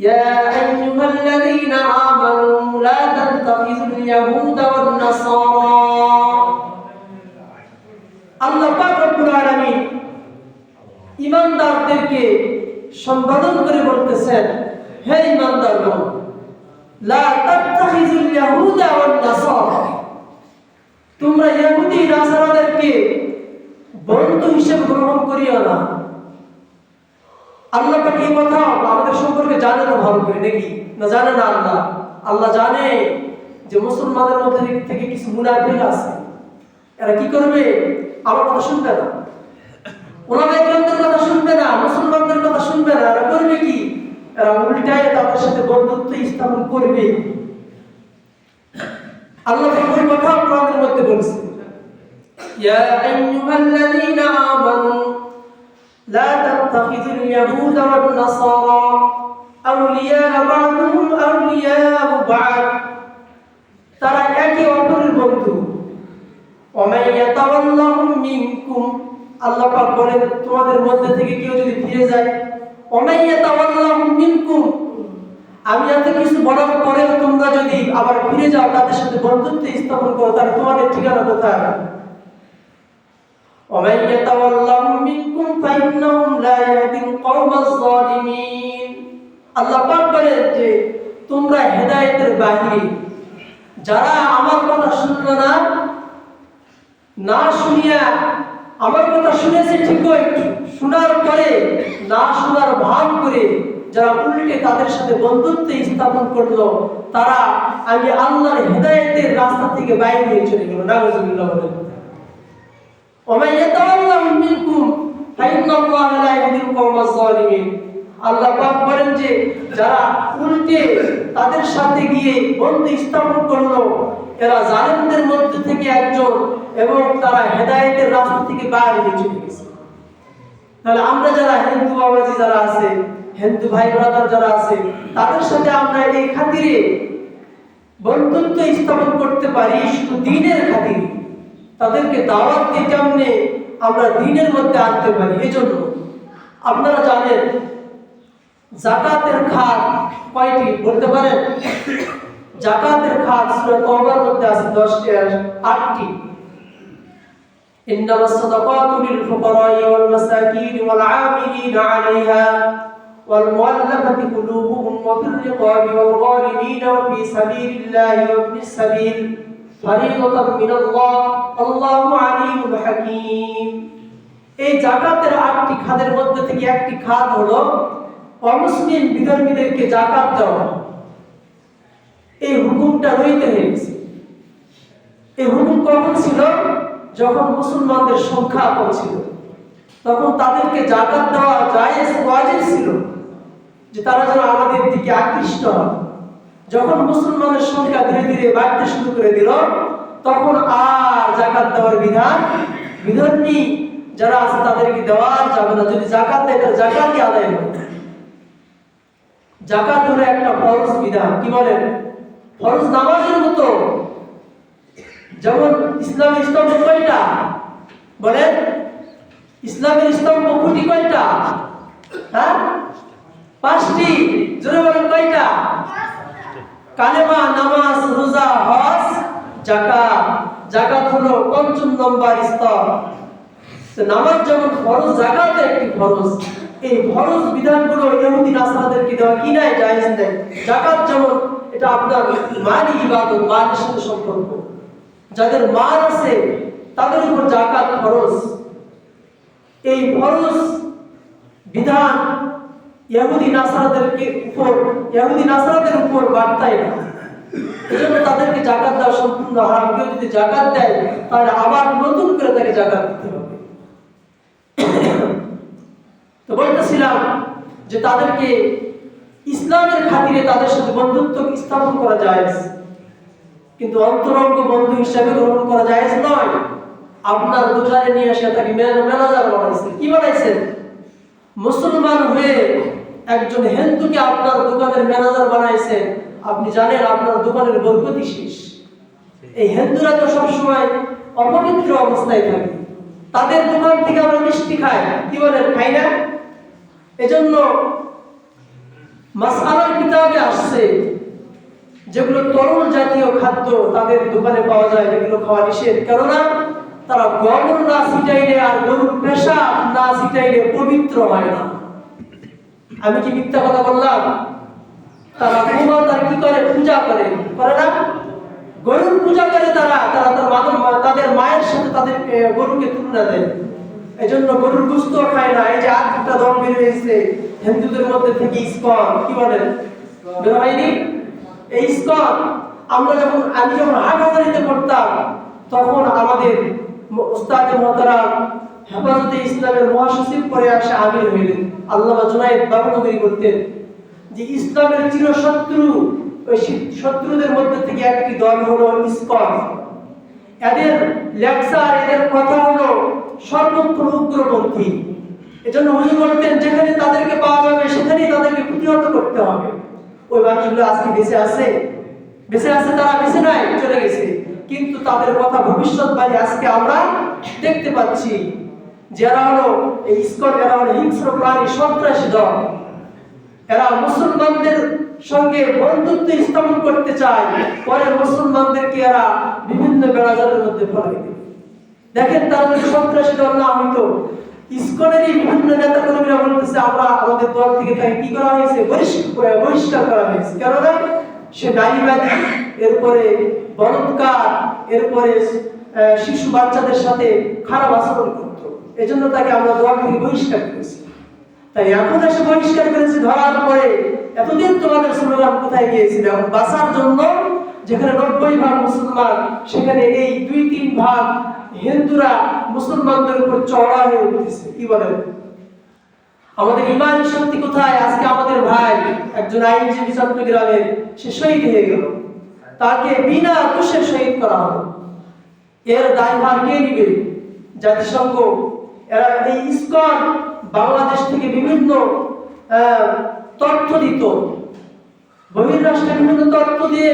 يا أيها الذين آمنوا لا تتخذوا اليهود والنصارى আল্লাহ পাক রব্বুল আলামিন ইমানদারদেরকে সম্বোধন করে বলতেছেন হে ইমানদারগণ লা তাত্তাখিযুল ইয়াহুদা ওয়ান নাসারা তোমরা ইহুদি নাসারাদেরকে বন্ধু হিসেবে গ্রহণ করিও না আল্লাহ কি কথা আমাদের সম্পর্কে জানে না, ভালো করে নাকি না জানে না আল্লাহ। আল্লাহ জানে যে মুসলমানদের মধ্যে থেকে কিছু মুনাফিক আছে। এরা কি করবে? আমার কথা শুনবে না। ওনারা গ্রন্থের কথা শুনবে না, মুসলমানদের কথা শুনবে না। এরা করবে কি? এরা উল্টায় তাদের সাথে বন্ধুত্ব স্থাপন করবে। আল্লাহ কথা কোরআনের মধ্যে বলছে। ইয়া আইয়ুহাল্লাযীনা আমানু, লা لا تتخذوا اليهود والنصارى أولياء بعضهم أولياء بعض তারা একে অপরের বন্ধু ومن يتولهم منكم আল্লাহ পাক বলেন তোমাদের মধ্যে থেকে কেউ যদি ফিরে যায় ومن يتولهم منكم আমি এত কিছু বলার পরেও তোমরা যদি আবার ফিরে যাও তাদের সাথে বন্ধুত্ব স্থাপন করো তাহলে তোমাদের ঠিকানা কোথায় ومن يتولهم منكم فإنهم لا يهدي القوم الظالمين আল্লাহ পাক বলেন যে তোমরা হেদায়েতের বাহিরে যারা আমার কথা শুনলো না না শুনিয়া আমার কথা শুনেছে ঠিকই শোনার পরে না শোনার ভান করে যারা উল্টে তাদের সাথে বন্ধুত্ব স্থাপন করলো তারা আমি আল্লাহর হেদায়েতের রাস্তা থেকে বাইরে হয়ে চলে গেল নাগজুল্লাহ বলেন ومن يتولهم منكم فإن الله لا يهدي القوم الظالمين আল্লাহ পাক বলেন যে যারা উল্টে তাদের সাথে গিয়ে বন্ধু স্থাপন করলো এরা জালেমদের মধ্যে থেকে একজন এবং তারা হেদায়েতের রাস্তা থেকে বাইরে হয়ে চলে গেছে তাহলে আমরা যারা হিন্দু বাবাজি যারা আছে হিন্দু ভাই ব্রাদার যারা আছে তাদের সাথে আমরা এই খাতিরে বন্ধুত্ব স্থাপন করতে পারি শুধু দিনের খাতিরে তাদেরকে দাওয়াত দিয়ে কেমনে আমরা দিনের মধ্যে আনতে পারি এজন্য আপনারা জানেন জাকাতের খাত কয়টি বলতে পারেন জাকাতের খাত সূরা তওবার মধ্যে আছে 10টি আটটি إنما الصدقات للفقراء والمساكين والعاملين عليها والمؤلفة قلوبهم وفي الرقاب والغارمين وفي سبيل الله وابن السبيل ফরিদতাম মিনাল্লাহ, আল্লাহু আলিমুল হাকীম। এই জাকাতের আটটি খাদের মধ্যে থেকে একটি খাদ হলো অমুসলিম বিধর্মীদেরকে জাকাত দেওয়া। এই হুকুমটা রইতে হয়েছে। এই হুকুম কখন ছিল? যখন মুসলমানদের সংখ্যা কম ছিল। তখন তাদেরকে জাকাত দেওয়া জায়েজ ওয়াজিব ছিল যে তারা যেন আমাদের দিকে আকৃষ্ট হয়। যখন মুসলমানের সংখ্যা ধীরে ধীরে বাড়তে শুরু করে দিল তখন আর জাকাত দেওয়ার বিধান বিধর্মী যারা আছে তাদেরকে দেওয়া যাবে না। যদি জাকাত দেয় তাহলে জাকাতই আদায় হবে। জাকাত হলো একটা ফরজ বিধান। কি বলেন? ফরজ নামাজের মতো। যেমন ইসলামের স্তম্ভ কয়টা? বলেন ইসলামের স্তম্ভ খুঁটি কয়টা? হ্যাঁ? পাঁচটি। জোরে বলেন কয়টা? কালেমা, নামাজ, রোজা, হজ জাকাত জাকাত হলো পঞ্চম নম্বর স্তর। নামাজ যেমন ফরজ জাকাত একটি ফরজ। এই ফরজ বিধানগুলো ইহুদি নাসারাদেরকে দেওয়া? কি নাই? জায়েজ নেই। জাকাত যেমন, এটা আপনার মানি ইবাদত, মানের সাথে সম্পর্ক। যাদের মাল আছে, তাদের উপর জাকাত ফরজ। এই ফরজ বিধান ইহুদি নাসারাদেরকে উপর ইহুদি নাসারাদের উপর বার্তায় না। এজন্য তাদেরকে জাকাত দেওয়া সম্পূর্ণ কেউ যদি জাকাত দেয়, তাহলে আবার নতুন করে তাকে জাকাত দিতে হবে। তো বলতেছিলাম যে তাদেরকে ইসলামের খাতিরে তাদের সাথে বন্ধুত্ব স্থাপন করা যায় কিন্তু অন্তরঙ্গ বন্ধু হিসাবে গ্রহণ করা যায় নয়। আপনার দোকানে নিয়ে এসে তাকে কি বানাইছেন? মুসলমান হয়ে একজন হিন্দুকে আপনার দোকানের ম্যানেজার বানাইছেন আপনি জানেন আপনার দোকানের বরকতি শেষ। এই হিন্দুরা তো সবসময় অপবিত্র অবস্থায় থাকে। তাদের দোকান থেকে আমরা মিষ্টি খাই, কি বলেন খাই না? এজন্য মাসালার কিতাবে আসছে যেগুলো তরল জাতীয় খাদ্য তাদের দোকানে পাওয়া যায় যেগুলো খাওয়া নিষেধ। কেননা তারা গরম না ছিটাইলে আর গরুর পেশা না ছিটাইলে পবিত্র হয় না। আমি কি মিথ্যা কথা বললাম? তারা গোমাতার কি করে? পূজা করে। করে না? গরুর পূজা করে তারা। তারা তার তাদের মায়ের সাথে তাদের গরুকে তুলনা দেয়। এই জন্য গরুর গুস্ত খায় না। এই যে একটা দল বের হয়েছে হিন্দুদের মধ্যে থেকে ইস্কন। কি বলেন? বের হয়নি? এই ইস্কন, আমরা যখন আমি যখন হাটহাজারিতে পড়তাম, তখন আমাদের উস্তাদে মহতারাম হেফাজতে ইসলামের মহাসচিব পরে আসে আমির হইলেন। আল্লাহ জুনাইদ বাবনগরী করতেন যে ইসলামের চিরশত্রু, ওই শত্রুদের মধ্যে থেকে একটি দল হলো ইসকন। এদের লেকচার, এদের কথা হলো সর্বক্ষণ উগ্রপন্থী। এজন্য উনি বলতেন, যেখানে তাদেরকে পাওয়া যাবে, সেখানেই তাদেরকে প্রতিহত করতে হবে। ওই মানুষগুলো আজকে বেঁচে আছে। বেঁচে আছে তারা, বেঁচে নাই, চলে গেছে। কিন্তু তাদের কথা ভবিষ্যৎবাণী আজকে আমরা দেখতে পাচ্ছি। যারা হলো এই ইসকন এরা হলো হিংস্র প্রাণী সন্ত্রাসী দল, এরা মুসলমানদের সঙ্গে বন্ধুত্ব স্থাপন করতে চায়। পরে মুসলমানদেরকে এরা বিভিন্ন বেড়াজালের মধ্যে দেয়। দেখেন তাদের সন্ত্রাসী দল না হইতো, ইসকনেরই বিভিন্ন নেতা কর্মীরা বলতেছে, আমরা আমাদের দল থেকে তাকে কি করা হয়েছে? বহিষ্কার করা হয়েছে। কেননা সে নারীবাদী এরপরে বলৎকার, এরপরে শিশু বাচ্চাদের সাথে খারাপ আচরণ করতো। এজন্য তাকে আমরা দল থেকে বহিষ্কার করেছি। তাই এখন এসে বহিষ্কার করেছে, ধরার পরে এতদিন তোমাদের স্লোগান কোথায় গিয়েছিল? এখন বাঁচার জন্য যেখানে নব্বই ভাগ মুসলমান, সেখানে এই দুই তিন ভাগ হিন্দুরা মুসলমানদের উপর চড়া হয়ে উঠতেছে কি বলেন আমাদের ইমান শক্তি কোথায়? আজকে আমাদের ভাই একজন আইনজীবী চট্টগ্রামের সে শহীদ হয়ে গেল। তাকে বিনা দোষে শহীদ করা হলো। এর দায়ভার কে নিবে? জাতিসংঘ এরা এই ইসকন বাংলাদেশ থেকে বিভিন্ন তথ্য দিত। বহির্রাষ্ট্রে বিভিন্ন তথ্য দিয়ে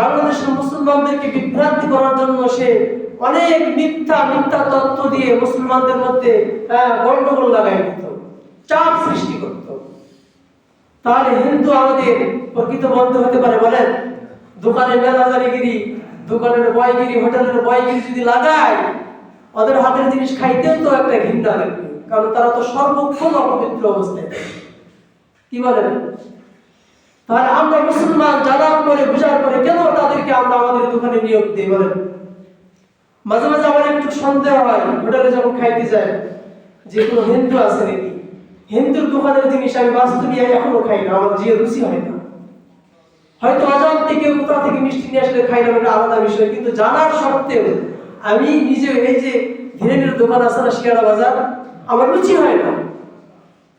বাংলাদেশের মুসলমানদেরকে বিভ্রান্তি করার জন্য সে অনেক মিথ্যা মিথ্যা তথ্য দিয়ে মুসলমানদের মধ্যে গন্ডগোল লাগাই দিত, চাপ সৃষ্টি করত। তাহলে হিন্দু আমাদের প্রকৃত বন্ধ হতে পারে বলেন? দোকানে মেলাজারিগিরি, দোকানের বয়গিরি, হোটেলের বয়গিরি যদি লাগায় ওদের হাতের জিনিস খাইতেও তো একটা ঘৃণা লাগবে, কারণ তারা তো সর্বক্ষণ অপবিত্র অবস্থায় কি বলেন? তাহলে আমরা মুসলমান জানার পরে, বুঝার পরে কেন তাদেরকে আমরা আমাদের দোকানে নিয়োগ দিই বলেন? মাঝে মাঝে আমার একটু সন্দেহ হয়, হোটেলে যখন খাইতে যায়, যে কোনো হিন্দু আছে নাকি? হিন্দুর দোকানের জিনিস আমি বাস্তবে এখনও খাই না, আমার যে রুচি হয় না। হয়তো অজান্তে কেউ কোথা থেকে মিষ্টি নিয়ে আসলে খাইলাম এটা আলাদা বিষয়, কিন্তু জানার সত্ত্বেও আমি নিজে এই যে ধীরে ধীরে দোকান আছে না শিয়ারা বাজার, আমার রুচি হয় না।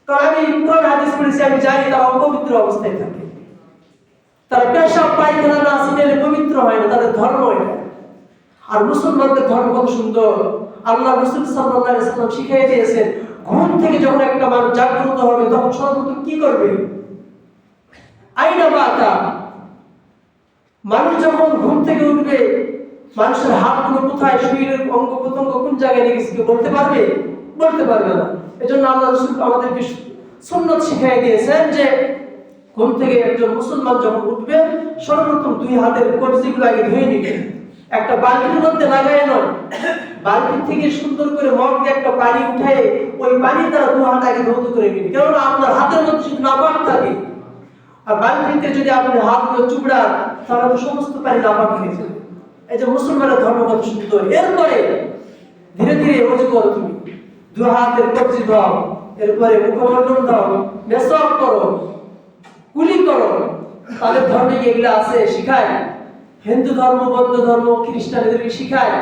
তো আমি কোরআন হাদিস পড়েছি, আমি জানি তারা অপবিত্র অবস্থায় থাকে। তারা পেশাব, পায়খানা না ছিটালে পবিত্র হয় না, তাদের ধর্ম এটা। আর মুসলমানদের ধর্ম কত সুন্দর। আল্লাহ রসুল সাল্লাল্লাহু ইসলাম শিখিয়ে দিয়েছেন, ঘুম থেকে যখন একটা মানুষ জাগ্রত হবে, তখন সর্বপ্রথম কি করবে? আইনা বাতা মানুষ যখন ঘুম থেকে উঠবে মানুষের হাতগুলো কোথায়, শরীরের অঙ্গ প্রত্যঙ্গ কোন জায়গায় লেগেছে কেউ বলতে পারবে? বলতে পারবে না। এজন্য আল্লাহ রসুল আমাদেরকে সুন্নত শিখাই দিয়েছেন যে, ঘুম থেকে একজন মুসলমান যখন উঠবে, সর্বপ্রথম দুই হাতের কবজিগুলো আগে ধুয়ে নিবে। একটা বালতির মধ্যে লাগায় নয় বালতি থেকে সুন্দর করে মগ দিয়ে একটা পানি উঠায় ওই পানি তারা দু হাত আগে ধৌত করে নিবে। কেননা আপনার হাতের মধ্যে যদি নাপাক থাকে, আর বালতিতে যদি আপনি হাতগুলো চুপড়ান তাহলে তো সমস্ত পানি নাপাক হয়ে যাবে। এই যে মুসলমানের ধর্ম কত সুন্দর। এরপরে ধীরে ধীরে অজু করো তুমি, দু হাতের কবজি দাও, এরপরে মুখমণ্ডল দাও মেসক করো, কুলি করো। তাদের ধর্মে এগুলো আছে? শিখায়। হিন্দু ধর্ম, বৌদ্ধ ধর্ম, খ্রিস্টানদেরকে শিখায়।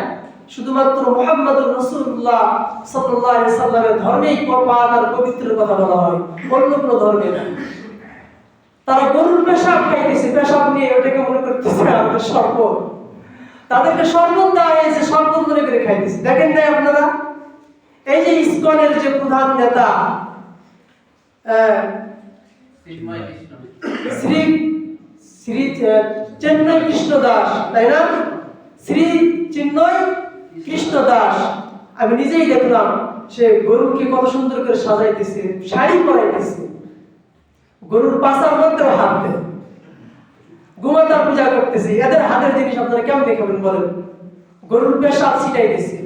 শুধুমাত্র মোহাম্মদ রসুল্লাহ সাল্লাহ সাল্লামের ধর্মেই কপাল আর পবিত্রের কথা বলা হয়। অন্য কোনো ধর্মে না। তারা গরুর পেশাব খাইতেছে, পেশাব নিয়ে ওটাকে মনে করতেছে আমাদের শরবত তাদেরকে শরবত দেওয়া হয়েছে শরবত মনে করে খাইতেছে। দেখেন নাই আপনারা এই যে ইসকনের যে প্রধান নেতা শ্রী শ্রী চেন্নই কৃষ্ণ দাস তাই না? শ্রী চিন্ময় কৃষ্ণ দাস। আমি নিজেই দেখলাম সে গরুকে কত সুন্দর করে সাজাইতেছে শাড়ি পরাইতেছে। গরুর পাশার মধ্যেও হাত দেয়। গোমাতার পূজা করতেছে। এদের হাতের জিনিস আপনারা কেমন দেখাবেন বলেন গরুর পেশাব ছিটাই দিছে।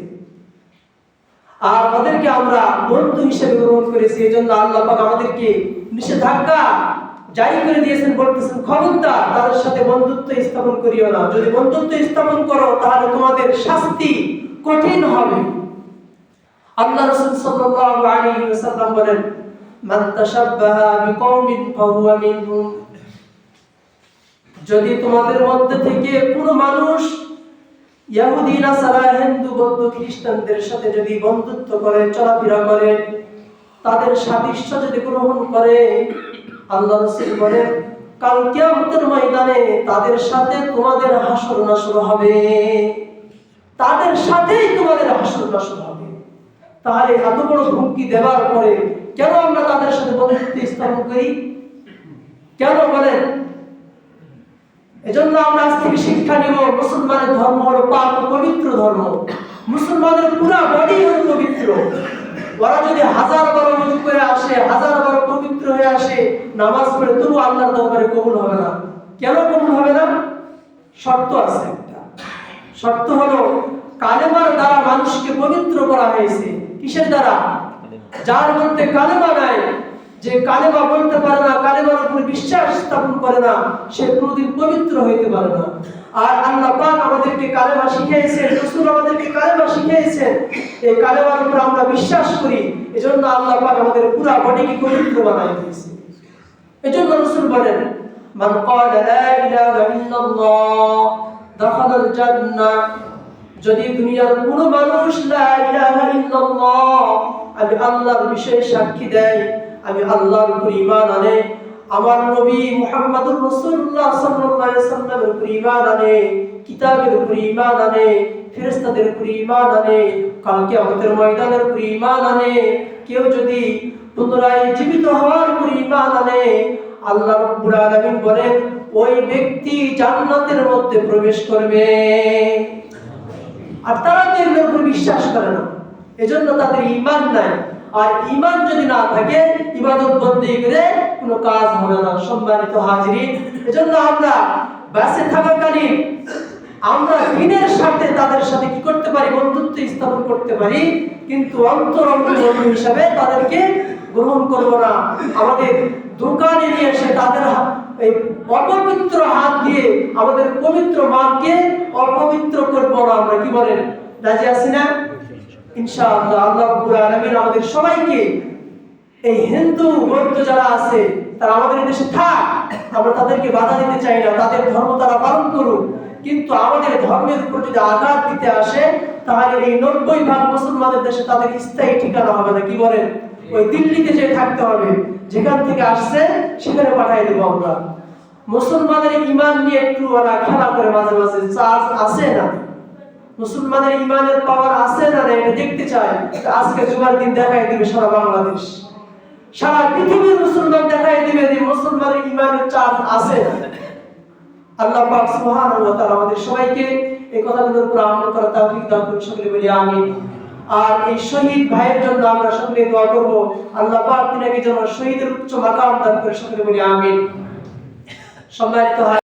আর ওদেরকে আমরা বন্ধু হিসেবে গ্রহণ করেছি এই জন্য আল্লাহ পাক আমাদেরকে নিষেধাজ্ঞা জারি করে দিয়েছেন, বলতেছেন, খবরদার, তাদের সাথে বন্ধুত্ব স্থাপন করিও না। যদি বন্ধুত্ব স্থাপন করো, তাহলে তোমাদের শাস্তি কঠিন হবে। আল্লাহ রাসূল সাল্লাল্লাহু আলাইহি ওয়াসাল্লাম বলেন ফাহুয়া মিনহুম। যদি তোমাদের মধ্যে থেকে কোনো মানুষ ইহুদি, নাসারা, হিন্দু, বৌদ্ধ, খ্রিস্টানদের সাথে যদি বন্ধুত্ব করে, চলাফেরা করে, তাদের সাদৃশ্য যদি গ্রহণ করে, আল্লাহ রাসূল বলেন, কাল কিয়ামতের ময়দানে তাদের সাথে তোমাদের হাসর নাসর হবে। তাদের সাথেই তোমাদের হাসর নাসর হবে। তাহলে এত বড় হুমকি দেওয়ার পরে কেন আমরা তাদের সাথে বন্ধুত্ব স্থাপন করি? কেন বলেন? এজন্য আমরা আজ থেকে শিক্ষা নিব? মুসলমানের ধর্ম হলো ও পবিত্র ধর্ম। মুসলমানের পুরা বডি হলো পবিত্র। ওরা যদি হাজার বারো উজু করে আসে, হাজার বারো পবিত্র হয়ে আসে, নামাজ পড়ে, তবু আল্লাহর দরবারে কবুল হবে না। কেন কবুল হবে না? শর্ত আছে একটা। শর্ত হলো, কালেমার দ্বারা মানুষকে পবিত্র করা হয়েছে। কিসের দ্বারা? যার মধ্যে কালেমা নাই যে কালেমা বলতে পারে না, কালেমার উপর বিশ্বাস স্থাপন করে না, সে কোনোদিন পবিত্র হইতে পারে না। আর আল্লাহ পাক আমাদেরকে কালেমা শিখিয়েছেন, রাসূল আমাদেরকে কালেমা শিখিয়েছেন। এই কালেমার উপর আমরা বিশ্বাস করি, এজন্য আল্লাহ পাক আমাদের পুরো বডিকে পবিত্র বানাই দিয়েছে। এজন্য রাসূল বলেন, মান ক্বালা লা ইলাহা ইল্লাল্লাহ, দাখালাল জান্নাহ। যদি দুনিয়ার কোনো মানুষ লা ইলাহা ইল্লাল্লাহ, আমি আল্লাহর বিষয়ে সাক্ষী দেয় আমি আল্লাহর উপর ঈমান আনে, আমার নবী মুহাম্মদুর রাসূলুল্লাহ সাল্লাল্লাহু আলাইহি সাল্লামের উপর ঈমান আনে, কিতাবের উপর ঈমান আনে, ফেরেশতাদের উপর ঈমান আনে, কাল কিয়ামতের ময়দানের উপর ঈমান আনে। কেউ যদি পুনরায় জীবিত হওয়ার উপর ঈমান আনে, আল্লাহ রাব্বুল আলামিন বলেন, ওই ব্যক্তি জান্নাতের মধ্যে প্রবেশ করবে। আর তারা তো এগুলোর উপর বিশ্বাস করে না, এজন্য তাদের ইমান নাই। আর ইমান যদি না থাকে, ইবাদত বন্দী করে কোনো কাজ হবে না। সম্মানিত হাজিরিন, এজন্য আমরা বেঁচে থাকাকালীন আমরা দিনের সাথে তাদের সাথে কি করতে পারি? বন্ধুত্ব স্থাপন করতে পারি। কিন্তু অন্তরঙ্গ বন্ধু হিসাবে তাদেরকে গ্রহণ করব না। আমাদের দোকানে নিয়ে এসে তাদের এই অপবিত্র হাত দিয়ে আমাদের পবিত্র মাকে অপবিত্র করব না আমরা। কি বলেন? রাজি আছি না? ইনশাআল্লাহ আল্লাহ রাব্বুল আলামিন আমাদের সবাইকে এই হিন্দু বৌদ্ধ যারা আছে, তারা আমাদের দেশে থাক। আমরা তাদেরকে বাধা দিতে চাই না, তাদের ধর্ম তারা পালন করুক। কিন্তু আমাদের ধর্মের উপর যদি আঘাত দিতে আসে, তাহলে এই নব্বই ভাগ দেশে তাদের স্থায়ী ঠিকানা হবে না। কি বলেন? ওই দিল্লিতে যে থাকতে হবে। যেখান থেকে আসছে, সেখানে পাঠিয়ে দেবো আমরা। মুসলমানের ইমান নিয়ে একটু ওরা খেলা করে মাঝে মাঝে। চার্জ আছে না? মুসলমানের ইমানের পাওয়ার আছে না না এটা দেখতে চাই আজকে জুমার দিন দেখাই দিবে সারা বাংলাদেশ। সারা পৃথিবীর মুসলমান দেখাই দিবে যে মুসলমানের ইমানের চার্জ আছে আল্লাহ পাক সুবহানাহু ওয়া তাআলা আমাদের সবাইকে এই কথাগুলোর উপর আমল করার তৌফিক দান করুন, সকলে বলি আমিন। আর এই শহীদ ভাইয়ের জন্য আমরা সকলে দোয়া করব। আল্লাহ পাক তিনাকে যেন শহীদের উচ্চ মাকাম দান করে, সকলে বলি আমিন। সম্মানিত